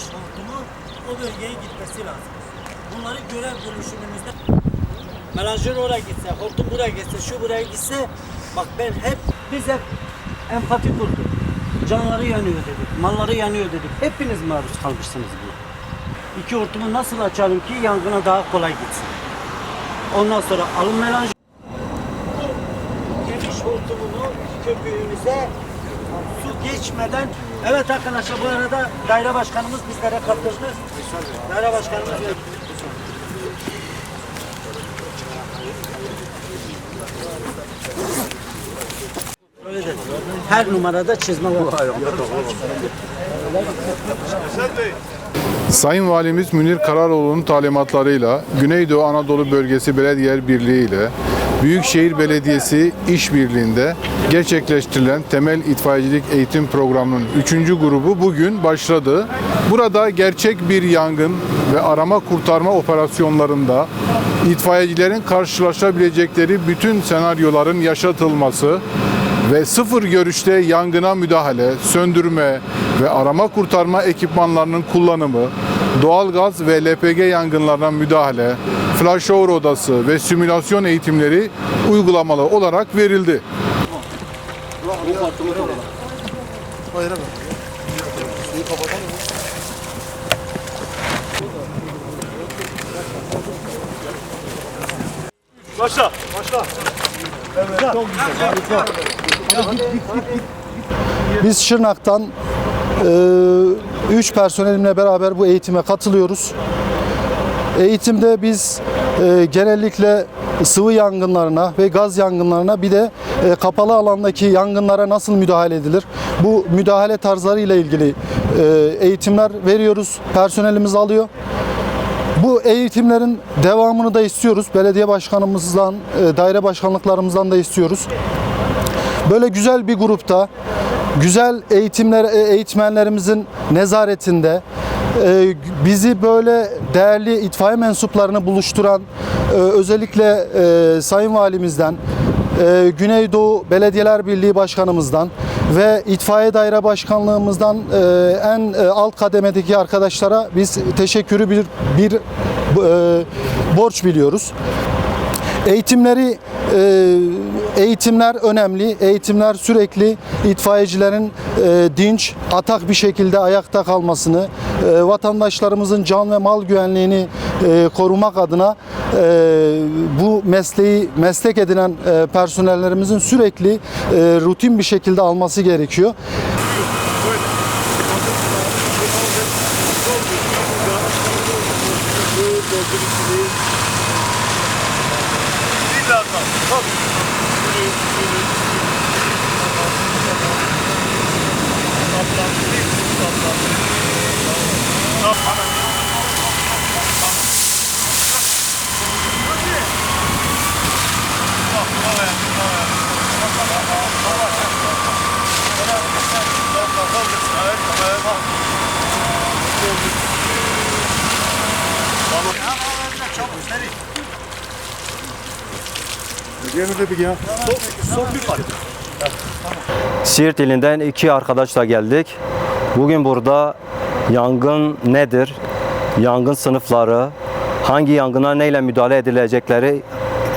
geniş hortumu o bölgeye gitmesi lazım. Bunları görev bölüşümümüzde melanjör oraya gitse, hortum buraya gitse, şu buraya gitse bak ben hep biz hep empati kurduk. Canları yanıyor dedik, malları yanıyor dedik. Hepiniz maruz kalmışsınız buna. İki hortumu nasıl açalım ki yangına daha kolay gitsin. Ondan sonra alın melanjör geçmeden evet arkadaşlar bu arada daire başkanımız bizlere katıldı. Daire başkanımız. Her numarada çizme var. Sayın Valimiz Münir Kararoğlu'nun talimatlarıyla Güneydoğu Anadolu Bölgesi Belediyeler Birliği ile Büyükşehir Belediyesi işbirliğinde gerçekleştirilen temel itfaiyecilik eğitim programının 3. grubu bugün başladı. Burada gerçek bir yangın ve arama kurtarma operasyonlarında itfaiyecilerin karşılaşabilecekleri bütün senaryoların yaşatılması ve sıfır görüşte yangına müdahale, söndürme ve arama kurtarma ekipmanlarının kullanımı, doğalgaz ve LPG yangınlarına müdahale, flashover odası ve simülasyon eğitimleri uygulamalı olarak verildi. Biz Şırnak'tan 3 personelimle beraber bu eğitime katılıyoruz. Eğitimde biz e, genellikle sıvı yangınlarına ve gaz yangınlarına bir de e, kapalı alandaki yangınlara nasıl müdahale edilir? Bu müdahale tarzları ile ilgili e, eğitimler veriyoruz. Personelimiz alıyor. Bu eğitimlerin devamını da istiyoruz. Belediye başkanımızdan, e, daire başkanlıklarımızdan da istiyoruz. Böyle güzel bir grupta güzel eğitimler e, eğitmenlerimizin nezaretinde e, bizi böyle değerli itfaiye mensuplarını buluşturan e, özellikle Sayın Valimizden Güneydoğu Belediyeler Birliği Başkanımızdan ve İtfaiye Daire Başkanlığımızdan en alt kademedeki arkadaşlara biz teşekkürü bir bir borç biliyoruz. Eğitimleri e, eğitimler önemli. Eğitimler sürekli itfaiyecilerin e, dinç, atak bir şekilde ayakta kalmasını, e, vatandaşlarımızın can ve mal güvenliğini e, korumak adına e, bu mesleği meslek edinen e, personellerimizin sürekli e, rutin bir şekilde alması gerekiyor. Siirt ilinden iki arkadaşla geldik. Bugün burada yangın nedir? Yangın sınıfları, hangi yangına neyle müdahale edilecekleri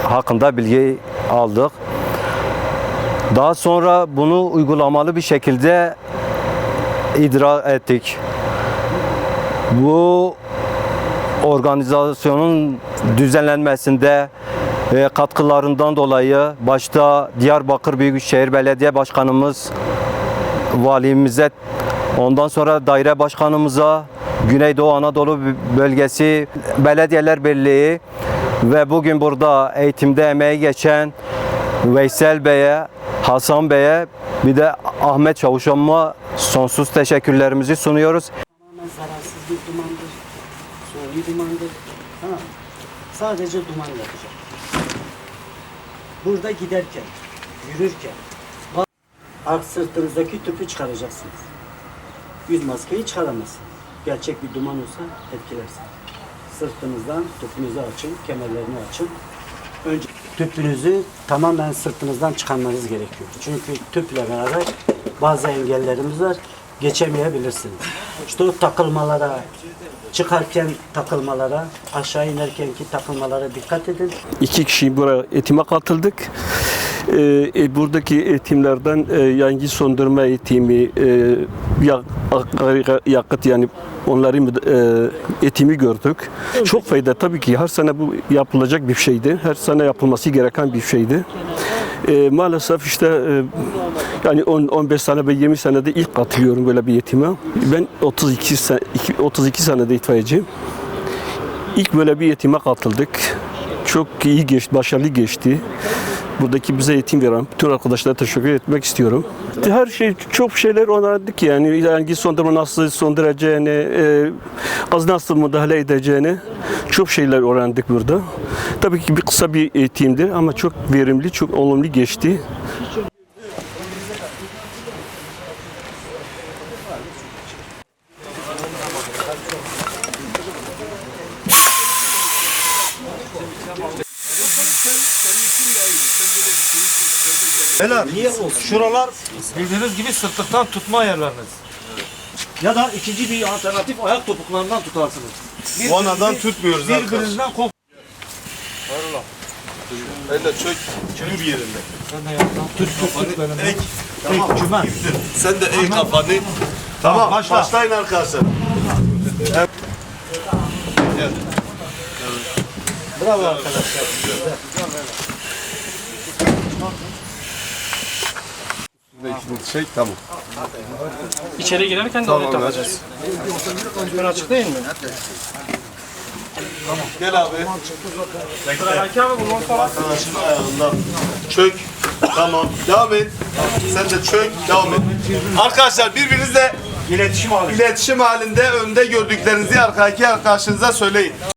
hakkında bilgi aldık. Daha sonra bunu uygulamalı bir şekilde idrak ettik. Bu organizasyonun düzenlenmesinde e, katkılarından dolayı başta Diyarbakır Büyükşehir Belediye Başkanımız, valimize, ondan sonra daire başkanımıza, Güneydoğu Anadolu Bölgesi Belediyeler Birliği ve bugün burada eğitimde emeği geçen Veysel Bey'e, Hasan Bey'e bir de Ahmet Çavuşam'a sonsuz teşekkürlerimizi sunuyoruz. tamamen zararsız bir dumandır. Suni dumandır. Mı? Sadece duman yapacak. Burada giderken, yürürken ark sırtınızdaki tüpü çıkaracaksınız. Yüz maskeyi çıkaramazsınız. Gerçek bir duman olsa etkilersin. Sırtınızdan tüpünüzü açın, kemerlerini açın. Önce tüpünüzü tamamen sırtınızdan çıkarmanız gerekiyor. Çünkü tüple beraber bazı engellerimiz var. geçemeyebilirsiniz. İşte o takılmalara, çıkarken takılmalara, aşağı inerkenki takılmalara dikkat edin. İki kişi buraya eğitime katıldık. Ee, e, buradaki eğitimlerden e, yangın söndürme eğitimi, e, yak- ak- yakıt yani onların e, eğitimi gördük. Çok fayda tabii ki her sene bu yapılacak bir şeydi. Her sene yapılması gereken bir şeydi. E, maalesef işte e, yani 10 15 sene ve 20 senede ilk katılıyorum böyle bir eğitime. Ben 32 sene 32 senede itfaiyeciyim. İlk böyle bir eğitime katıldık. Çok iyi geçti, başarılı geçti. Buradaki bize eğitim veren bütün arkadaşlara teşekkür etmek istiyorum. Her şey çok şeyler öğrendik yani yani sondurma nasıl sonduracağını, e, az nasıl müdahale edeceğini çok şeyler öğrendik burada. Tabii ki bir kısa bir eğitimdi ama çok verimli, çok olumlu geçti. Şuralar bildiğiniz gibi sırtlıktan tutma ayarlarınız. Ya da ikinci bir alternatif ayak topuklarından tutarsınız. Vanadan tutmuyoruz arkadaşlar. Birbirinizden kop. Elle çök, dur yerinde. Tut tut tut benim. Ek, Tek cümen. sen de eğ kafanı. Tamam, başla. başlayın arkadaşlar. Bravo arkadaşlar. Çek, tamam. İçeri girerken de onu takacağız. Ön açık değil mi? Gel abi. Belki abi bundan sonra Arkadaşın ayağından çök. Tamam, devam et. Sen de çök, devam et. Arkadaşlar birbirinizle İletişim halinde. iletişim halinde önde gördüklerinizi arkadaki arkadaşınıza söyleyin.